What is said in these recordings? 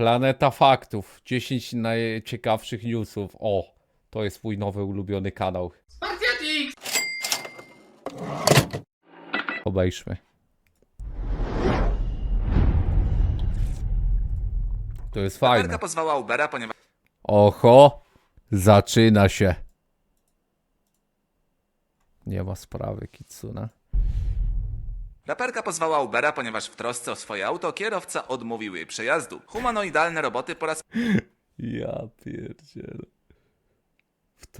Planeta Faktów. 10 najciekawszych newsów. O, to jest mój nowy ulubiony kanał. Obejrzmy. To jest fajne. Raperka pozwała Ubera, ponieważ Oho, zaczyna się. Nie ma sprawy, Kitsuna. Raperka pozwała Ubera, ponieważ w trosce o swoje auto kierowca odmówił jej przejazdu. Humanoidalne roboty po raz Ja pierdzielę.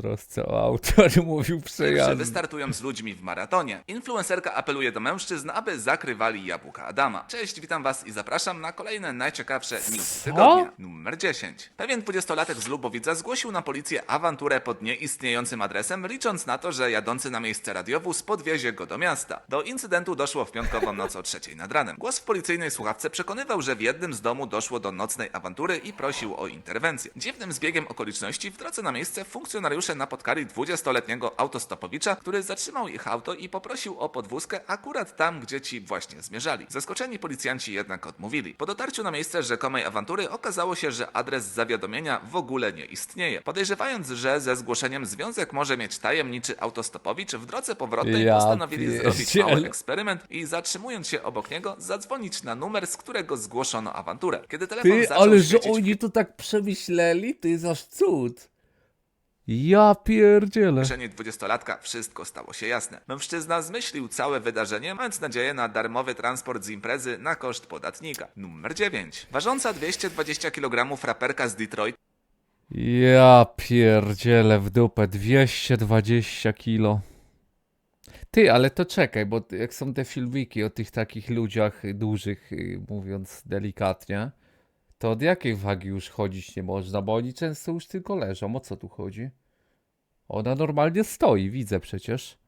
Trosce o auto nie mówił przejazd. wystartują z ludźmi w maratonie. Influencerka apeluje do mężczyzn, aby zakrywali jabłka Adama. Cześć, witam was i zapraszam na kolejne najciekawsze newsy Co? tygodnia. Numer 10. Pewien dwudziestolatek z Lubowica zgłosił na policję awanturę pod nieistniejącym adresem, licząc na to, że jadący na miejsce radiowóz podwiezie go do miasta. Do incydentu doszło w piątkową noc o trzeciej nad ranem. Głos w policyjnej słuchawce przekonywał, że w jednym z domu doszło do nocnej awantury i prosił o interwencję. Dziwnym zbiegiem okoliczności w drodze na miejsce funkcjonariusze napotkali 20-letniego autostopowicza, który zatrzymał ich auto i poprosił o podwózkę akurat tam, gdzie ci właśnie zmierzali. Zaskoczeni policjanci jednak odmówili. Po dotarciu na miejsce rzekomej awantury okazało się, że adres zawiadomienia w ogóle nie istnieje. Podejrzewając, że ze zgłoszeniem związek może mieć tajemniczy autostopowicz, w drodze powrotnej Ja postanowili zrobić mały eksperyment i zatrzymując się obok niego, zadzwonić na numer, z którego zgłoszono awanturę. Kiedy telefon Ty, zaczął ale że świecić oni to tak przemyśleli, to jest aż cud. Ja pierdzielę. kieszeni dwudziestolatka wszystko stało się jasne. Mężczyzna zmyślił całe wydarzenie, mając nadzieję na darmowy transport z imprezy na koszt podatnika. Numer 9. Ważąca 220 kg raperka z Detroit Ja pierdzielę w dupę, 220 kilo. Ty, ale to czekaj, bo jak są te filmiki o tych takich ludziach dużych, y, mówiąc delikatnie, to od jakiej wagi już chodzić nie można, bo oni często już tylko leżą. O co tu chodzi? Ona normalnie stoi, widzę przecież.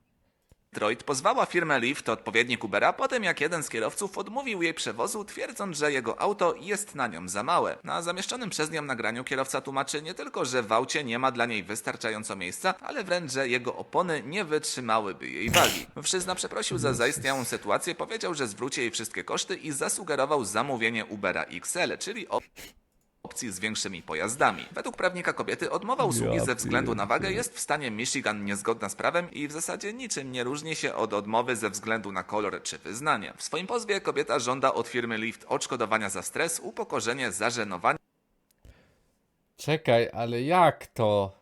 Detroit pozwała firmę Lyft, odpowiednik Ubera, po tym jak jeden z kierowców odmówił jej przewozu, twierdząc, że jego auto jest na nią za małe. Na zamieszczonym przez nią nagraniu kierowca tłumaczy nie tylko, że w aucie nie ma dla niej wystarczająco miejsca, ale wręcz, że jego opony nie wytrzymałyby jej wagi. Mężczyzna przeprosił za zaistniałą sytuację, powiedział, że zwróci jej wszystkie koszty i zasugerował zamówienie Ubera XL, czyli op- opcji z większymi pojazdami. Według prawnika kobiety odmowa usługi ze względu na wagę jest w stanie Michigan niezgodna z prawem i w zasadzie niczym nie różni się od odmowy ze względu na kolor czy wyznanie. W swoim pozwie kobieta żąda od firmy Lyft odszkodowania za stres, upokorzenie, zażenowanie Czekaj, ale jak to?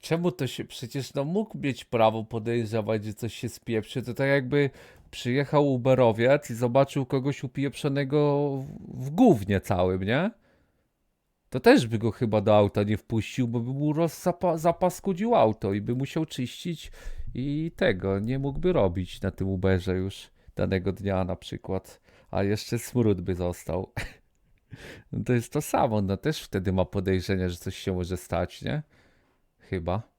Czemu to się. Przecież no mógł mieć prawo podejrzewać, że coś się spieprzy. To tak jakby przyjechał Uberowiec i zobaczył kogoś upieprzonego w- w gównie całym, nie? To też by go chyba do auta nie wpuścił, bo by mu rozzapa- zapaskudził auto i by musiał czyścić i tego nie mógłby robić na tym Uberze już danego dnia na przykład. A jeszcze smród by został. No to jest to samo, no też wtedy ma podejrzenie, że coś się może stać, nie? Chyba.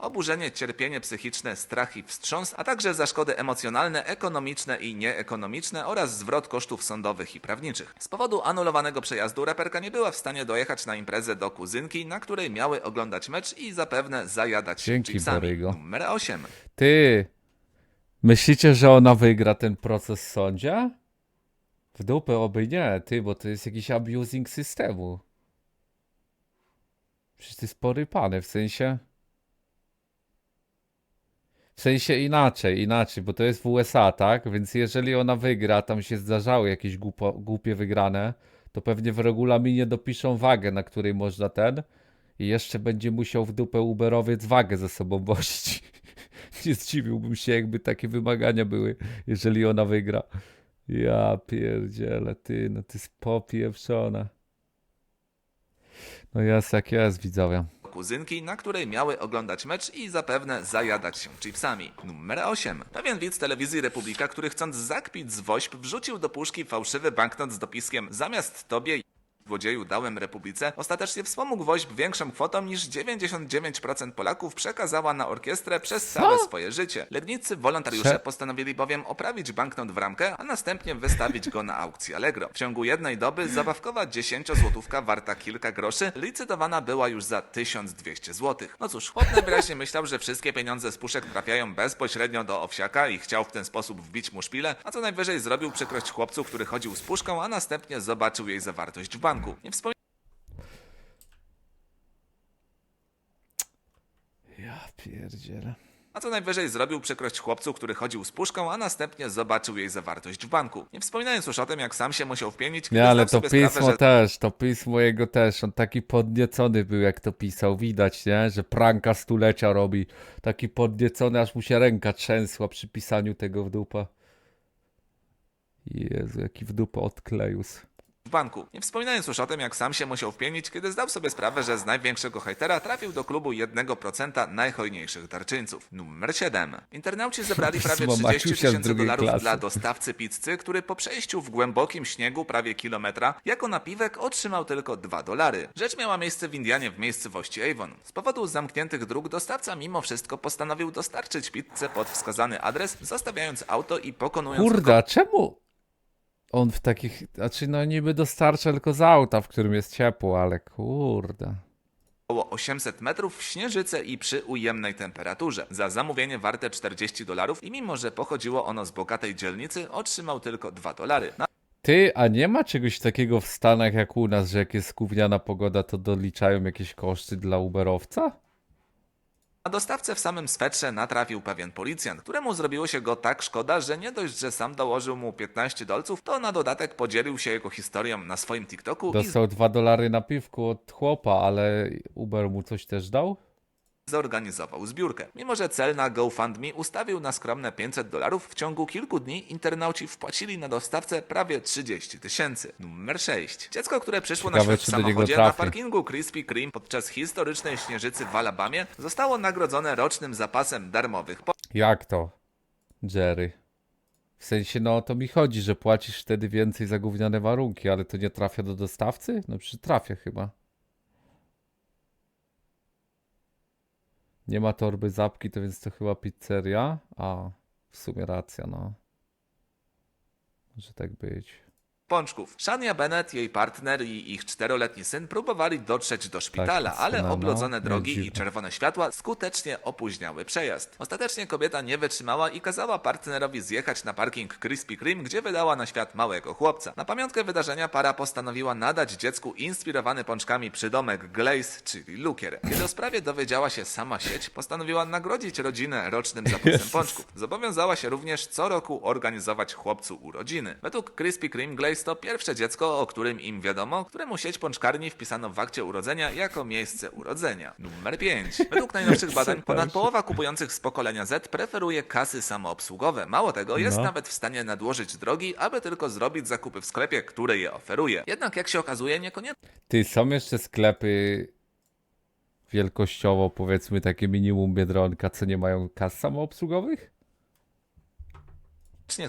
Oburzenie, cierpienie psychiczne, strach i wstrząs, a także za szkody emocjonalne, ekonomiczne i nieekonomiczne oraz zwrot kosztów sądowych i prawniczych. Z powodu anulowanego przejazdu raperka nie była w stanie dojechać na imprezę do kuzynki, na której miały oglądać mecz i zapewne zajadać się Dzięki, chipsami. Borygo. Numer 8. Ty, myślicie, że ona wygra ten proces w sądzie? W dupę oby nie, ty, bo to jest jakiś abusing systemu. Przecież to jest porypane, w sensie... W sensie inaczej, inaczej, bo to jest w USA, tak? Więc jeżeli ona wygra, tam się zdarzały jakieś głupo, głupie wygrane, to pewnie w regulaminie dopiszą wagę, na której można ten i jeszcze będzie musiał w dupę Uberowiec wagę ze sobą wozić. Nie zdziwiłbym się, jakby takie wymagania były, jeżeli ona wygra. Ja pierdzielę, ty, no ty jest popieprzona. No jest jak jest, widzowie. Kuzynki, na której miały oglądać mecz i zapewne zajadać się chipsami. Numer 8. Pewien widz telewizji Republika, który chcąc zakpić z woźb, wrzucił do puszki fałszywy banknot z dopiskiem zamiast tobie złodzieju dałem Republice, ostatecznie wspomógł woźb większą kwotą niż 99% Polaków przekazała na orkiestrę przez całe swoje życie. Legnicy wolontariusze postanowili bowiem oprawić banknot w ramkę, a następnie wystawić go na aukcji Allegro. W ciągu jednej doby zabawkowa 10-złotówka warta kilka groszy licytowana była już za 1200 zł. No cóż, chłop najwyraźniej myślał, że wszystkie pieniądze z puszek trafiają bezpośrednio do owsiaka i chciał w ten sposób wbić mu szpilę, a co najwyżej zrobił przykrość chłopcu, który chodził z puszką, a następnie zobaczył jej zawartość w banku. Banku. Nie wspominając Ja pierdzielę. A co najwyżej zrobił przykrość chłopcu, który chodził z puszką, a następnie zobaczył jej zawartość w banku. Nie wspominając już o tym, jak sam się musiał wpienić, Nie, ale to pismo sprawę, że też, to pismo jego też. On taki podniecony był, jak to pisał. Widać, nie? Że pranka stulecia robi. Taki podniecony, aż mu się ręka trzęsła przy pisaniu tego w dupę. Jezu, jaki w dupę odklejus. W banku. Nie wspominając już o tym, jak sam się musiał wpienić, kiedy zdał sobie sprawę, że z największego hejtera trafił do klubu 1% najhojniejszych darczyńców. Numer 7. Internauci zebrali prawie Pismo 30 Maciusia z tysięcy dolarów klasy. dla dostawcy pizzy, który po przejściu w głębokim śniegu prawie kilometra jako napiwek otrzymał tylko 2 dolary. Rzecz miała miejsce w Indianie w miejscowości Avon. Z powodu zamkniętych dróg dostawca mimo wszystko postanowił dostarczyć pizzę pod wskazany adres, zostawiając auto i pokonując Kurde, a czemu on w takich, znaczy no niby dostarcza tylko z auta, w którym jest ciepło, ale kurde. około 800 metrów w śnieżyce i przy ujemnej temperaturze. Za zamówienie warte 40 dolarów i mimo, że pochodziło ono z bogatej dzielnicy, otrzymał tylko 2 dolary. Na Ty, a nie ma czegoś takiego w Stanach jak u nas, że jak jest gówniana pogoda, to doliczają jakieś koszty dla Uberowca? Na dostawcę w samym swetrze natrafił pewien policjant, któremu zrobiło się go tak szkoda, że nie dość, że sam dołożył mu 15 dolców, to na dodatek podzielił się jego historią na swoim TikToku i Dostał dwa dolary na piwku od chłopa, ale Uber mu coś też dał? Zorganizował zbiórkę. Mimo, że cel na GoFundMe ustawił na skromne 500 dolarów, w ciągu kilku dni internauci wpłacili na dostawcę prawie 30 tysięcy. Numer 6. Dziecko, które przyszło na Ciekawe, świat w samochodzie na parkingu Krispy Kreme podczas historycznej śnieżycy w Alabamie zostało nagrodzone rocznym zapasem darmowych Jak to, Jerry? W sensie, no o to mi chodzi, że płacisz wtedy więcej za gówniane warunki, ale to nie trafia do dostawcy? No przecież trafia chyba. Nie ma torby zapki, to więc to chyba pizzeria. A, w sumie racja, no. Może tak być. Pączków. Shania Bennett, jej partner i ich czteroletni syn próbowali dotrzeć do szpitala, Tak, ale syna, no. oblodzone Nie drogi i czerwone światła skutecznie opóźniały przejazd. Ostatecznie kobieta nie wytrzymała i kazała partnerowi zjechać na parking Krispy Kreme, gdzie wydała na świat małego chłopca. Na pamiątkę wydarzenia para postanowiła nadać dziecku inspirowany pączkami przydomek Glaze, czyli lukier. Kiedy o sprawie dowiedziała się sama sieć, postanowiła nagrodzić rodzinę rocznym zapasem Jezus. pączków. Zobowiązała się również co roku organizować chłopcu urodziny. Według Krispy Kreme Glaze to pierwsze dziecko, o którym im wiadomo, któremu sieć pączkarni wpisano w akcie urodzenia jako miejsce urodzenia. Numer 5. Według najnowszych badań ponad połowa kupujących z pokolenia Z preferuje kasy samoobsługowe. Mało tego, jest No. nawet w stanie nadłożyć drogi, aby tylko zrobić zakupy w sklepie, który je oferuje. Jednak jak się okazuje, niekoniecznie Ty, są jeszcze sklepy wielkościowo, powiedzmy takie minimum Biedronka, co nie mają kas samoobsługowych?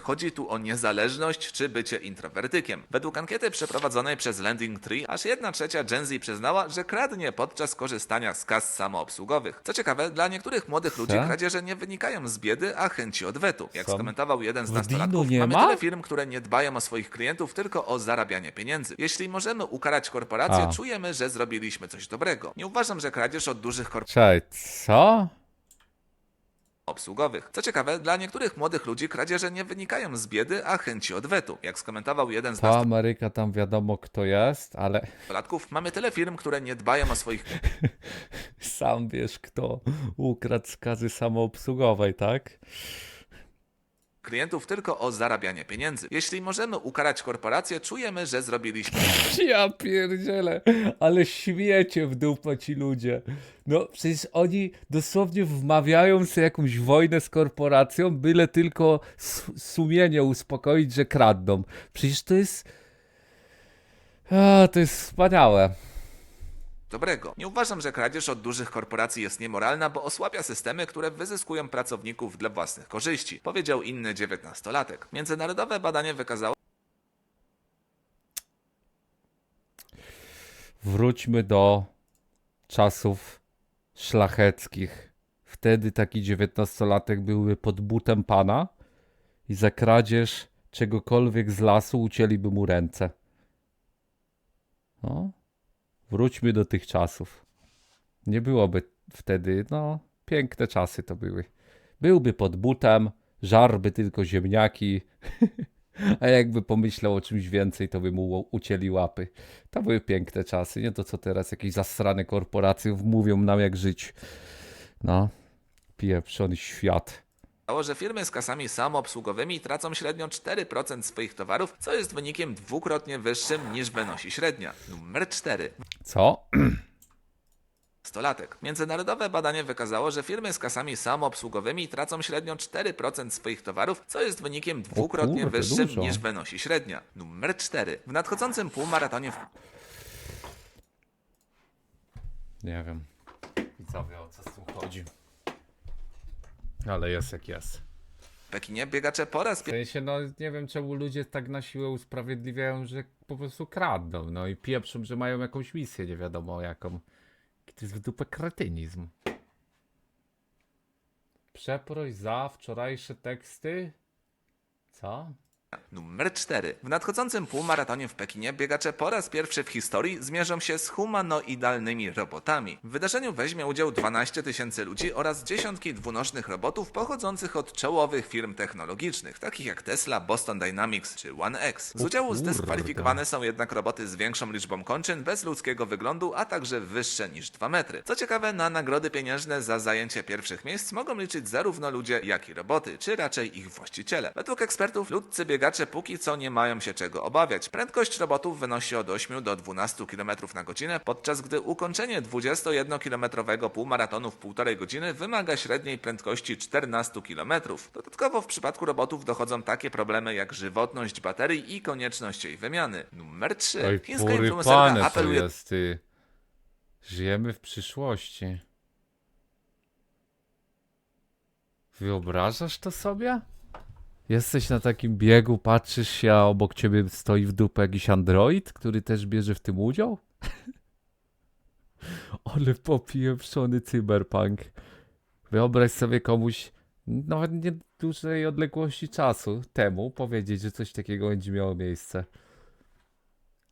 Chodzi tu o niezależność czy bycie introwertykiem. Według ankiety przeprowadzonej przez Landing Tree, aż 1 trzecia Gen Z przyznała, że kradnie podczas korzystania z kas samoobsługowych. Co ciekawe, dla niektórych młodych ludzi Co? kradzieże nie wynikają z biedy, a chęci odwetu. Jak skomentował jeden z W nastolatków, nie mamy ma? tyle firm, które nie dbają o swoich klientów, tylko o zarabianie pieniędzy. Jeśli możemy ukarać korporacje, A. czujemy, że zrobiliśmy coś dobrego. Nie uważam, że kradzież od dużych korporacji Czekaj, co? Obsługowych. Co ciekawe, dla niektórych młodych ludzi kradzieże nie wynikają z biedy, a chęci odwetu. Jak skomentował jeden z To Ameryka tam wiadomo kto jest, ale nastolatków, mamy tyle firm, które nie dbają o swoich sam wiesz kto ukradł z kazy samoobsługowej, tak? Klientów tylko o zarabianie pieniędzy. Jeśli możemy ukarać korporacje, czujemy, że zrobiliśmy Ja pierdzielę, ale śmiecie w dupę ci ludzie. No przecież oni dosłownie wmawiają sobie jakąś wojnę z korporacją, byle tylko sumienie uspokoić, że kradną. Przecież to jest... A, to jest wspaniałe. Dobrego. Nie uważam, że kradzież od dużych korporacji jest niemoralna, bo osłabia systemy, które wyzyskują pracowników dla własnych korzyści, powiedział inny dziewiętnastolatek. Międzynarodowe badanie wykazało, Wróćmy do czasów szlacheckich. Wtedy taki dziewiętnastolatek byłby pod butem pana i za kradzież czegokolwiek z lasu ucięliby mu ręce. No, wróćmy do tych czasów. Nie byłoby wtedy, no, piękne czasy to były. Byłby pod butem, żarby tylko ziemniaki. A jakby pomyślał o czymś więcej, to by mu ucięli łapy. To były piękne czasy, nie to co teraz jakieś zasrane korporacje mówią nam jak żyć. No, pieprzony świat. okazało, że firmy z kasami samoobsługowymi tracą średnio 4% swoich towarów, co jest wynikiem dwukrotnie wyższym niż wynosi średnia. Numer 4. Co? Stolatek. Międzynarodowe badanie wykazało, że firmy z kasami samoobsługowymi tracą średnio 4% swoich towarów, co jest wynikiem dwukrotnie kurde, wyższym dużo. niż wynosi średnia. Numer 4. W nadchodzącym półmaratonie w Nie wiem. Widzowie, o co z tym chodzi. Ale jest jak jest. Pekinie biegacze po raz W sensie, no nie wiem czemu ludzie tak na siłę usprawiedliwiają, że po prostu kradną, no i pieprzą, że mają jakąś misję, nie wiadomo jaką. To jest w dupę kretynizm. Przeproś za wczorajsze teksty? Co? Numer 4. W nadchodzącym półmaratonie w Pekinie biegacze po raz pierwszy w historii zmierzą się z humanoidalnymi robotami. W wydarzeniu weźmie udział 12 tysięcy ludzi oraz dziesiątki dwunożnych robotów pochodzących od czołowych firm technologicznych, takich jak Tesla, Boston Dynamics czy OneX. Z udziału zdyskwalifikowane są jednak roboty z większą liczbą kończyn, bez ludzkiego wyglądu, a także wyższe niż 2 metry. Co ciekawe, na nagrody pieniężne za zajęcie pierwszych miejsc mogą liczyć zarówno ludzie, jak i roboty, czy raczej ich właściciele. Według ekspertów ludzcy biegacze póki co nie mają się czego obawiać. Prędkość robotów wynosi od 8 do 12 km na godzinę, podczas gdy ukończenie 21-kilometrowego półmaratonu w półtorej godziny wymaga średniej prędkości 14 km. Dodatkowo w przypadku robotów dochodzą takie problemy jak żywotność baterii i konieczność jej wymiany. Numer 3. Oj, Chińska influencerka apeluje jest, ty. Żyjemy w przyszłości. Wyobrażasz to sobie? Jesteś na takim biegu, patrzysz się, a obok ciebie stoi w dupę jakiś android, który też bierze w tym udział? Ale popieprzony cyberpunk. Wyobraź sobie komuś, nawet nie dużej odległości czasu temu, powiedzieć, że coś takiego będzie miało miejsce.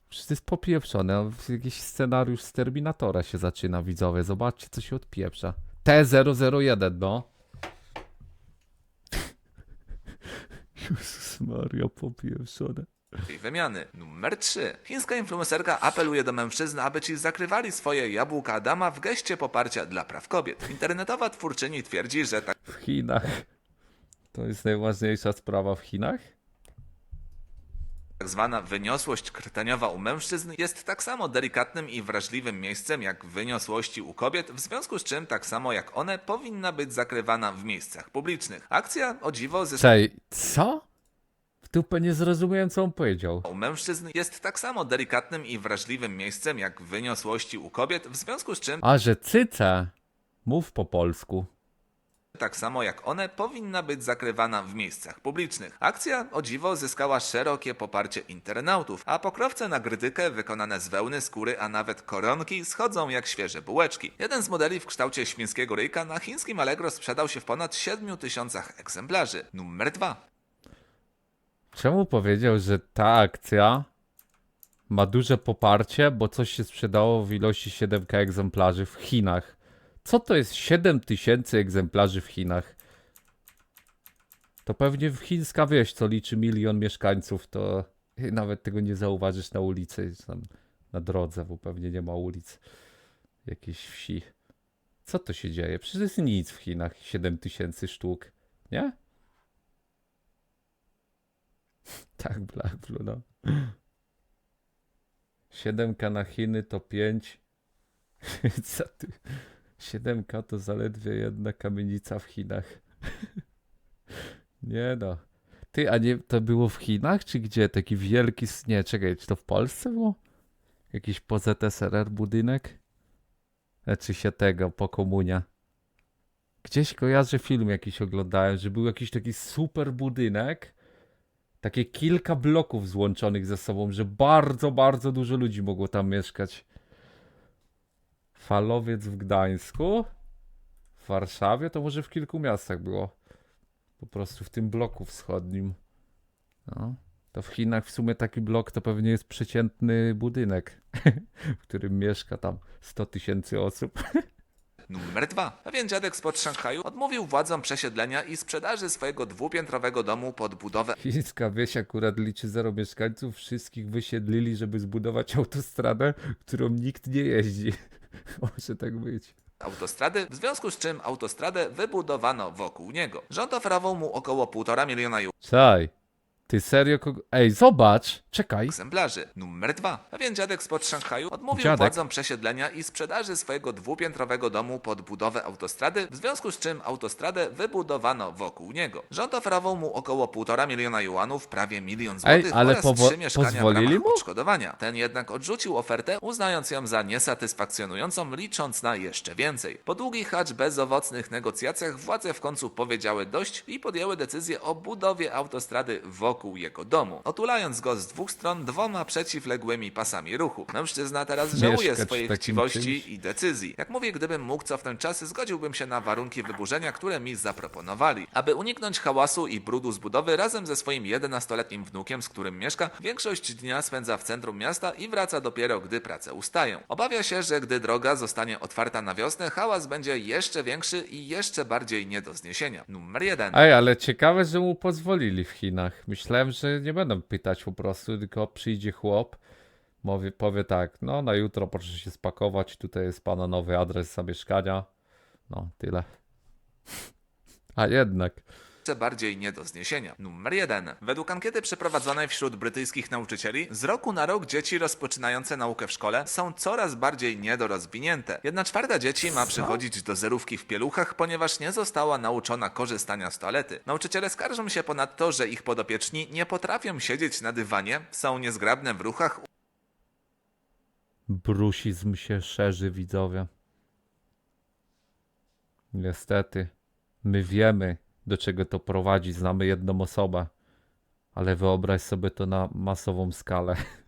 Przecież to jest popieprzone. Jakiś scenariusz z Terminatora się zaczyna, widzowie. Zobaczcie, co się odpieprza. T001, no. Jezus Maria, popieprzone. tej wymiany. Numer 3. Chińska influencerka apeluje do mężczyzn, aby ci zakrywali swoje jabłka Adama w geście poparcia dla praw kobiet. Internetowa twórczyni twierdzi, że tak W Chinach. To jest najważniejsza sprawa w Chinach? Tak zwana wyniosłość krtaniowa u mężczyzn jest tak samo delikatnym i wrażliwym miejscem jak wyniosłości u kobiet, w związku z czym tak samo jak one powinna być zakrywana w miejscach publicznych. Akcja o dziwo zyskała Czej, co? W dupę nie zrozumiałem, co on powiedział. u mężczyzn jest tak samo delikatnym i wrażliwym miejscem jak wyniosłości u kobiet, w związku z czym A, że cyce. Mów po polsku. Tak samo jak one, powinna być zakrywana w miejscach publicznych. Akcja, o dziwo, zyskała szerokie poparcie internautów, a pokrowce na grytykę wykonane z wełny, skóry, a nawet koronki schodzą jak świeże bułeczki. Jeden z modeli w kształcie świńskiego ryjka na chińskim Allegro sprzedał się w ponad 7 tysiącach egzemplarzy. Numer 2. Czemu powiedział, że ta akcja ma duże poparcie, bo coś się sprzedało w ilości 7k egzemplarzy w Chinach? Co to jest 7000 egzemplarzy w Chinach? To pewnie w chińska wieś, co liczy milion mieszkańców, to nawet tego nie zauważysz na ulicy, na drodze, bo pewnie nie ma ulic jakiejś wsi. Co to się dzieje? Przecież jest nic w Chinach, 7000 sztuk, nie? Tak, Black Blue, no. 7K na Chiny to 5. Co ty? 7K to zaledwie jedna kamienica w Chinach. Nie no. Ty, a nie, to było w Chinach, czy gdzie? Taki wielki, nie, czekaj, czy to w Polsce było? Jakiś po ZSRR budynek? Znaczy się tego, po komunia. Gdzieś kojarzę film jakiś oglądałem, że był jakiś taki super budynek, takie kilka bloków złączonych ze sobą, że bardzo, bardzo dużo ludzi mogło tam mieszkać. Falowiec w Gdańsku, w Warszawie, to może w kilku miastach było. Po prostu w tym bloku wschodnim. No. To w Chinach w sumie taki blok to pewnie jest przeciętny budynek, w którym mieszka tam 100 tysięcy osób. Numer 2. Pewien dziadek spod Szanghaju odmówił władzom przesiedlenia i sprzedaży swojego dwupiętrowego domu pod budowę Chińska wieś akurat liczy zero mieszkańców, wszystkich wysiedlili, żeby zbudować autostradę, którą nikt nie jeździ. Może tak być. autostrady, w związku z czym autostradę wybudowano wokół niego. Rząd oferował mu około 1,5 miliona Czaj. Ty serio kogo... Ej, zobacz! Czekaj. egzemplarzy. Numer 2. Pewien dziadek spod Szanghaju odmówił Dziadek. władzom przesiedlenia i sprzedaży swojego dwupiętrowego domu pod budowę autostrady, w związku z czym autostradę wybudowano wokół niego. Rząd oferował mu około 1,5 miliona juanów, prawie milion złotych ale oraz powo- trzy mieszkania w pozwolili ramach mu? odszkodowania. Ten jednak odrzucił ofertę, uznając ją za niesatysfakcjonującą, licząc na jeszcze więcej. Po długich, acz bezowocnych negocjacjach władze w końcu powiedziały dość i podjęły decyzję o budowie autostrady wokół jego domu, otulając go z dwóch stron dwoma przeciwległymi pasami ruchu. Mężczyzna teraz żałuje Mieszkać w swojej takim chciwości i decyzji. Jak mówię, gdybym mógł cofnąć czasy, zgodziłbym się na warunki wyburzenia, które mi zaproponowali. Aby uniknąć hałasu i brudu z budowy, razem ze swoim 11-letnim wnukiem, z którym mieszka, większość dnia spędza w centrum miasta i wraca dopiero, gdy prace ustają. Obawia się, że gdy droga zostanie otwarta na wiosnę, hałas będzie jeszcze większy i jeszcze bardziej nie do zniesienia. Numer 1. Ej, ale ciekawe, że mu pozwolili w Chinach. Myślałem, że nie będą pytać po prostu, tylko przyjdzie chłop, mówi, powie tak, no na jutro proszę się spakować, tutaj jest pana nowy adres zamieszkania. No, tyle. A jednak. Bardziej nie do zniesienia. Numer 1. Według ankiety przeprowadzonej wśród brytyjskich nauczycieli, z roku na rok dzieci rozpoczynające naukę w szkole są coraz bardziej niedorozwinięte. Jedna czwarta dzieci ma przychodzić do zerówki w pieluchach, ponieważ nie została nauczona korzystania z toalety. Nauczyciele skarżą się ponadto, że ich podopieczni nie potrafią siedzieć na dywanie, są niezgrabne w ruchach, Brusizm się szerzy, widzowie. Niestety. My wiemy, do czego to prowadzi. Znamy jedną osobę. Ale wyobraź sobie to na masową skalę.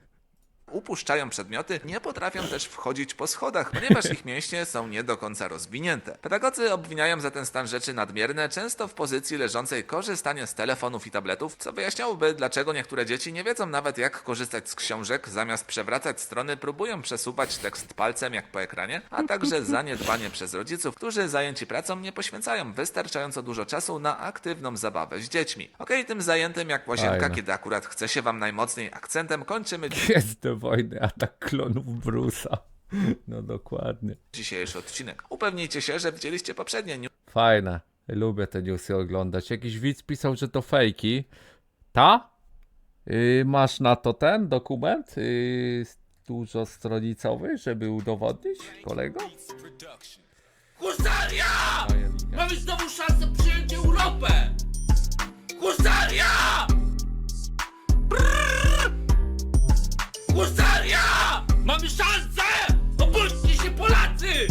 upuszczają przedmioty, nie potrafią też wchodzić po schodach, ponieważ ich mięśnie są nie do końca rozwinięte. Pedagodzy obwiniają za ten stan rzeczy nadmierne, często w pozycji leżącej korzystanie z telefonów i tabletów, co wyjaśniałoby, dlaczego niektóre dzieci nie wiedzą nawet jak korzystać z książek, zamiast przewracać strony próbują przesuwać tekst palcem jak po ekranie, a także zaniedbanie przez rodziców, którzy zajęci pracą nie poświęcają wystarczająco dużo czasu na aktywną zabawę z dziećmi. Okej, tym zajętym jak łazienka, Fajne. kiedy akurat chce się wam najmocniej akcentem, kończymy Jest do wojny atak klonów Bruce'a. No dokładnie. dzisiejszy odcinek. Upewnijcie się, że widzieliście poprzednie news. Fajne. Lubię te newsy oglądać. Jakiś widz pisał, że to fejki. Ta? Yy, masz na to ten dokument? Yy, dużo stronicowy, żeby udowodnić, kolego? Husaria! Mamy znowu szansę przyjąć Europę! Husaria! Husaria! Mamy szansę! Obudźcie się Polacy!